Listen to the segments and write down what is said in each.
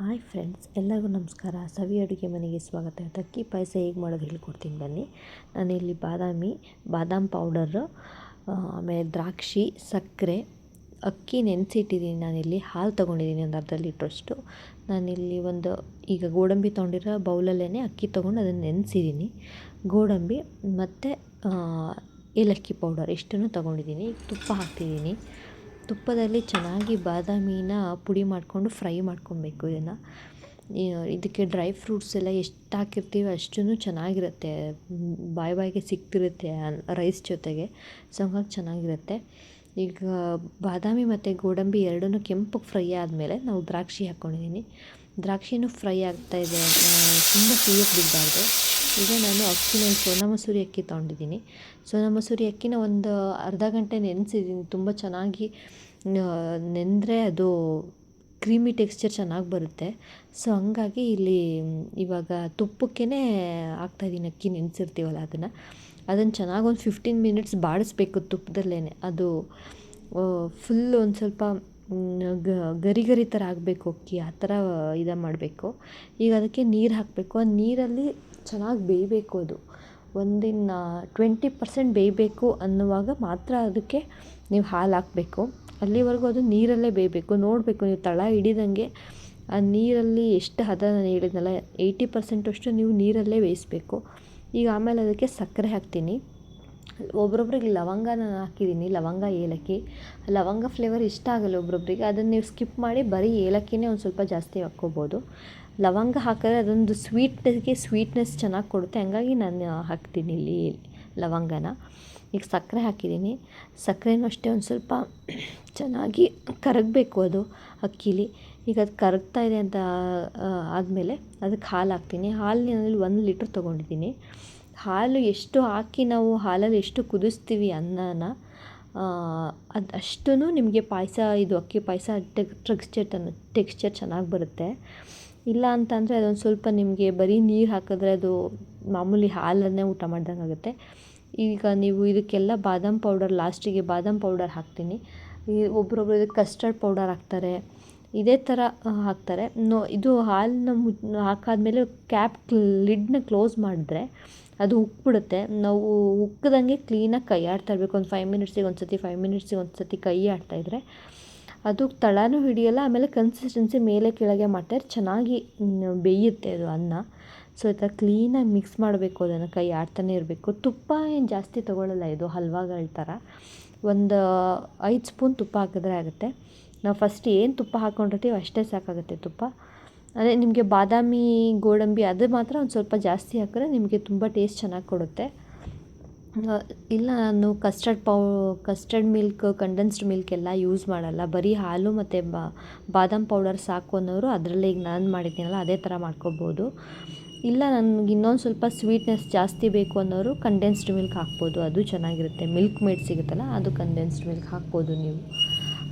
Hi friends, ಎಲ್ಲರಿಗೂ ನಮಸ್ಕಾರ. ಸವಿ ಅಡುಗೆ ಮನೆಗೆ ಸ್ವಾಗತ. ಅಕ್ಕಿ ಪಾಯಸ ಹೇಗೆ ಮಾಡೋದು ಹೇಳ್ಕೊಡ್ತೀನಿ ಬನ್ನಿ. ನಾನಿಲ್ಲಿ ಬಾದಾಮಿ, ಬಾದಾಮ್ ಪೌಡರು ಆಮೇಲೆ ದ್ರಾಕ್ಷಿ, ಸಕ್ಕರೆ, ಅಕ್ಕಿ ನೆನೆಸಿಟ್ಟಿದ್ದೀನಿ ನಾನಿಲ್ಲಿ. ಹಾಲು ತೊಗೊಂಡಿದ್ದೀನಿ ಒಂದು ಅರ್ಧ ಲೀಟ್ರಷ್ಟು. ನಾನಿಲ್ಲಿ ಒಂದು, ಈಗ ಗೋಡಂಬಿ ತೊಗೊಂಡಿರೋ ಬೌಲಲ್ಲೇ ಅಕ್ಕಿ ತೊಗೊಂಡು ಅದನ್ನು ನೆನೆಸಿದ್ದೀನಿ. ಗೋಡಂಬಿ ಮತ್ತು ಏಲಕ್ಕಿ ಪೌಡರ್ ಇಷ್ಟನ್ನು ತೊಗೊಂಡಿದ್ದೀನಿ. ತುಪ್ಪ ಹಾಕ್ತಿದ್ದೀನಿ. ತುಪ್ಪದಲ್ಲಿ ಚೆನ್ನಾಗಿ ಬಾದಾಮಿನ ಪುಡಿ ಮಾಡಿಕೊಂಡು ಫ್ರೈ ಮಾಡ್ಕೊಬೇಕು ಇದನ್ನು. ಇದಕ್ಕೆ ಡ್ರೈ ಫ್ರೂಟ್ಸ್ ಎಲ್ಲ ಎಷ್ಟು ಹಾಕಿರ್ತೀವಿ ಅಷ್ಟೂ ಚೆನ್ನಾಗಿರುತ್ತೆ. ಬಾಯಿ ಬಾಯಿಗೆ ಸಿಗ್ತಿರುತ್ತೆ ರೈಸ್ ಜೊತೆಗೆ. ಸೊ, ಹಂಗಾಗಿ ಚೆನ್ನಾಗಿರುತ್ತೆ. ಈಗ ಬಾದಾಮಿ ಮತ್ತು ಗೋಡಂಬಿ ಎರಡನ್ನೂ ಕೆಂಪಗೆ ಫ್ರೈ ಆದಮೇಲೆ ನಾವು ದ್ರಾಕ್ಷಿ ಹಾಕ್ಕೊಂಡಿದ್ದೀನಿ ದ್ರಾಕ್ಷಿನೂ ಫ್ರೈ ಆಗ್ತಾಯಿದೆ ತುಂಬ ಸಿಹಿಯಕ್ಕೆ ಬಿಡಬಾರ್ದು. ಈಗ ನಾನು ಅಕ್ಕಿನ ಸೋನಾ ಮಸೂರಿ ಅಕ್ಕಿ ತೊಗೊಂಡಿದ್ದೀನಿ. ಸೋನಾ ಮಸೂರಿ ಅಕ್ಕಿನ ಒಂದು ಅರ್ಧ ಗಂಟೆ ನೆನೆಸಿದ್ದೀನಿ. ತುಂಬ ಚೆನ್ನಾಗಿ ನೆಂದರೆ ಅದು ಕ್ರೀಮಿ ಟೆಕ್ಸ್ಚರ್ ಚೆನ್ನಾಗಿ ಬರುತ್ತೆ. ಸೊ ಹಂಗಾಗಿ ಇಲ್ಲಿ ಇವಾಗ ತುಪ್ಪಕ್ಕೇ ಹಾಕ್ತಾಯಿದ್ದೀನಿ ಅಕ್ಕಿ ನೆನೆಸಿರ್ತೀವಲ್ಲ ಅದನ್ನು. ಅದನ್ನು ಚೆನ್ನಾಗಿ ಒಂದು ಫಿಫ್ಟೀನ್ ಮಿನಿಟ್ಸ್ ಬಾಡಿಸ್ಬೇಕು ತುಪ್ಪದಲ್ಲೇ ಅದು ಫುಲ್ ಒಂದು ಸ್ವಲ್ಪ ಗರಿ ಗರಿ ಥರ ಆಗಬೇಕು ಅಕ್ಕಿ, ಆ ಥರ ಇದು ಮಾಡಬೇಕು. ಈಗ ಅದಕ್ಕೆ ನೀರು ಹಾಕಬೇಕು. ಆ ನೀರಲ್ಲಿ ಚೆನ್ನಾಗಿ ಬೇಯಬೇಕು ಅದು. ಒಂದಿನ ಟ್ವೆಂಟಿ ಪರ್ಸೆಂಟ್ ಬೇಯಬೇಕು ಅನ್ನುವಾಗ ಮಾತ್ರ ಅದಕ್ಕೆ ನೀವು ಹಾಲು ಹಾಕಬೇಕು. ಅಲ್ಲಿವರೆಗೂ ಅದು ನೀರಲ್ಲೇ ಬೇಯಬೇಕು. ನೋಡಬೇಕು, ನೀವು ತಳ ಹಿಡಿದಂಗೆ ಆ ನೀರಲ್ಲಿ ಎಷ್ಟು ಹದ ನಾನು ಹೇಳಿದ್ನಲ್ಲ ಏಯ್ಟಿ ಪರ್ಸೆಂಟಷ್ಟು ನೀವು ನೀರಲ್ಲೇ ಬೇಯಿಸಬೇಕು. ಈಗ ಆಮೇಲೆ ಅದಕ್ಕೆ ಸಕ್ಕರೆ ಹಾಕ್ತೀನಿ. ಒಬ್ರೊಬ್ರಿಗೆ ಲವಂಗ ನಾನು ಹಾಕಿದ್ದೀನಿ, ಲವಂಗ ಏಲಕ್ಕಿ. ಲವಂಗ ಫ್ಲೇವರ್ ಇಷ್ಟ ಆಗಲ್ಲ ಒಬ್ರೊಬ್ರಿಗೆ. ಅದನ್ನು ನೀವು ಸ್ಕಿಪ್ ಮಾಡಿ ಬರೀ ಏಲಕ್ಕಿನೇ ಒಂದು ಸ್ವಲ್ಪ ಜಾಸ್ತಿ ಹಾಕ್ಕೋಬೋದು. ಲವಂಗ ಹಾಕಿದ್ರೆ ಅದೊಂದು ಸ್ವೀಟ್ನೆಸ್ಗೆ ಸ್ವೀಟ್ನೆಸ್ ಚೆನ್ನಾಗಿ ಕೊಡುತ್ತೆ. ಹಂಗಾಗಿ ನಾನು ಹಾಕ್ತೀನಿ ಇಲ್ಲಿ ಲವಂಗನ. ಈಗ ಸಕ್ಕರೆ ಹಾಕಿದ್ದೀನಿ. ಸಕ್ಕರೆನೂ ಅಷ್ಟೇ ಒಂದು ಸ್ವಲ್ಪ ಚೆನ್ನಾಗಿ ಕರಗಬೇಕು ಅದು ಅಕ್ಕಿಲಿ. ಈಗ ಅದು ಕರಗ್ತಾ ಇದೆ ಅಂತ ಆದಮೇಲೆ ಅದಕ್ಕೆ ಹಾಲು ಹಾಕ್ತೀನಿ. ಹಾಲು ಹಾಲಿನಲ್ಲಿ ಒಂದು ಲೀಟ್ರ್ ತೊಗೊಂಡಿದ್ದೀನಿ. ಹಾಲು ಎಷ್ಟು ಹಾಕಿ ನಾವು ಹಾಲಲ್ಲಿ ಎಷ್ಟು ಕುದಿಸ್ತೀವಿ ಅನ್ನನ ಅದು ಅಷ್ಟೂ ನಿಮಗೆ ಪಾಯಸ, ಇದು ಅಕ್ಕಿ ಪಾಯಸ ಟೆಕ್ಸ್ಚರ್ ಟೆಕ್ಸ್ಚರ್ ಚೆನ್ನಾಗಿ ಬರುತ್ತೆ. ಇಲ್ಲ ಅಂತಂದರೆ ಅದೊಂದು ಸ್ವಲ್ಪ ನಿಮಗೆ ಬರೀ ನೀರು ಹಾಕಿದ್ರೆ ಅದು ಮಾಮೂಲಿ ಹಾಲನ್ನೇ ಊಟ ಮಾಡ್ದಂಗೆ ಆಗುತ್ತೆ. ಈಗ ನೀವು ಇದಕ್ಕೆಲ್ಲ ಬಾದಾಮ್ ಪೌಡರ್, ಲಾಸ್ಟಿಗೆ ಬಾದಾಮ್ ಪೌಡರ್ ಹಾಕ್ತೀನಿ. ಈ ಇದಕ್ಕೆ ಕಸ್ಟರ್ಡ್ ಪೌಡರ್ ಹಾಕ್ತಾರೆ. ಇದೇ ಥರ ಹಾಕ್ತಾರೆ. ನೋ, ಇದು ಹಾಲನ್ನ ಮು, ಹಾಕಾದ್ಮೇಲೆ ಕ್ಯಾಪ್ ಲಿಡ್ನ ಕ್ಲೋಸ್ ಮಾಡಿದ್ರೆ ಅದು ಉಕ್ಕಿಬಿಡುತ್ತೆ ನಾವು ಉಕ್ಕದಂಗೆ ಕ್ಲೀನಾಗಿ ಕೈ ಆಡ್ತಾ ಇರಬೇಕು. ಒಂದು ಫೈವ್ ಮಿನಿಟ್ಸಿಗೆ ಒಂದು ಸತಿ ಫೈವ್ ಮಿನಿಟ್ಸಿಗೆ ಒಂದು ಸತಿ ಕೈ ಆಡ್ತಾಯಿದ್ರೆ ಅದು ತಳನೂ ಹಿಡಿಯೋಲ್ಲ, ಆಮೇಲೆ ಕನ್ಸಿಸ್ಟೆನ್ಸಿ ಮೇಲೆ ಕೆಳಗೆ ಮಾಡ್ತಾಯಿದ್ರೆ ಚೆನ್ನಾಗಿ ಬೇಯುತ್ತೆ ಅದು ಅನ್ನ. ಸೊ ಈ ಥರ ಕ್ಲೀನಾಗಿ ಮಿಕ್ಸ್ ಮಾಡಬೇಕು, ಅದನ್ನು ಕೈ ಆಡ್ತಾನೆ ಇರಬೇಕು. ತುಪ್ಪ ಏನು ಜಾಸ್ತಿ ತೊಗೊಳ್ಳಲ್ಲ ಇದು ಹಲ್ವಾಗಳ ಥರ ಒಂದು ಐದು ಸ್ಪೂನ್ ತುಪ್ಪ ಹಾಕಿದ್ರೆ ಆಗುತ್ತೆ. ನಾವು ಫಸ್ಟ್ ಏನು ತುಪ್ಪ ಹಾಕ್ಕೊಂಡಿರ್ತೀವಿ ಅಷ್ಟೇ ಸಾಕಾಗುತ್ತೆ ತುಪ್ಪ. ಅದೇ ನಿಮಗೆ ಬಾದಾಮಿ, ಗೋಡಂಬಿ ಅದು ಮಾತ್ರ ಒಂದು ಸ್ವಲ್ಪ ಜಾಸ್ತಿ ಹಾಕಿದ್ರೆ ನಿಮಗೆ ತುಂಬ ಟೇಸ್ಟ್ ಚೆನ್ನಾಗಿ ಕೊಡುತ್ತೆ. ಇಲ್ಲ ನಾನು ಕಸ್ಟರ್ಡ್ ಪೌ, ಕಸ್ಟರ್ಡ್ ಮಿಲ್ಕ್, ಕಂಡೆನ್ಸ್ಡ್ ಮಿಲ್ಕ್ ಎಲ್ಲ ಯೂಸ್ ಮಾಡಲ್ಲ. ಬರೀ ಹಾಲು ಮತ್ತು ಬಾದಾಮ್ ಪೌಡರ್ ಸಾಕು ಅನ್ನೋರು ಅದರಲ್ಲೇ ಈಗ ನಾನು ಮಾಡಿದ್ದೀನಲ್ಲ, ಅದೇ ಥರ ಮಾಡ್ಕೊಬೋದು. ಇಲ್ಲ ನನಗೆ ಇನ್ನೊಂದು ಸ್ವಲ್ಪ ಸ್ವೀಟ್ನೆಸ್ ಜಾಸ್ತಿ ಬೇಕು ಅನ್ನೋರು ಕಂಡೆನ್ಸ್ಡ್ ಮಿಲ್ಕ್ ಹಾಕ್ಬೋದು. ಅದು ಚೆನ್ನಾಗಿರುತ್ತೆ. ಮಿಲ್ಕ್ ಮೇಡ್ ಸಿಗುತ್ತಲ್ಲ, ಅದು ಕಂಡೆನ್ಸ್ಡ್ ಮಿಲ್ಕ್ ಹಾಕ್ಬೋದು ನೀವು.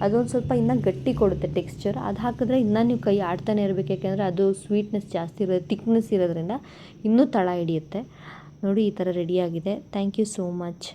ಅದೊಂದು ಸ್ವಲ್ಪ ಇನ್ನೂ ಗಟ್ಟಿ ಕೊಡುತ್ತೆ ಟೆಕ್ಸ್ಚರ್ ಅದು ಹಾಕಿದ್ರೆ ಇನ್ನೂ ನೀವು ಕೈ ಆಡ್ತಾನೆ ಇರಬೇಕು, ಯಾಕೆಂದರೆ ಅದು ಸ್ವೀಟ್ನೆಸ್ ಜಾಸ್ತಿ ಇರೋದು ತಿಕ್ನೆಸ್ ಇರೋದ್ರಿಂದ ಇನ್ನೂ ತಳ ಹಿಡಿಯುತ್ತೆ. ನೋಡಿ, ಈ ಥರ ರೆಡಿಯಾಗಿದೆ ಥ್ಯಾಂಕ್ ಯು ಸೋ ಮಚ್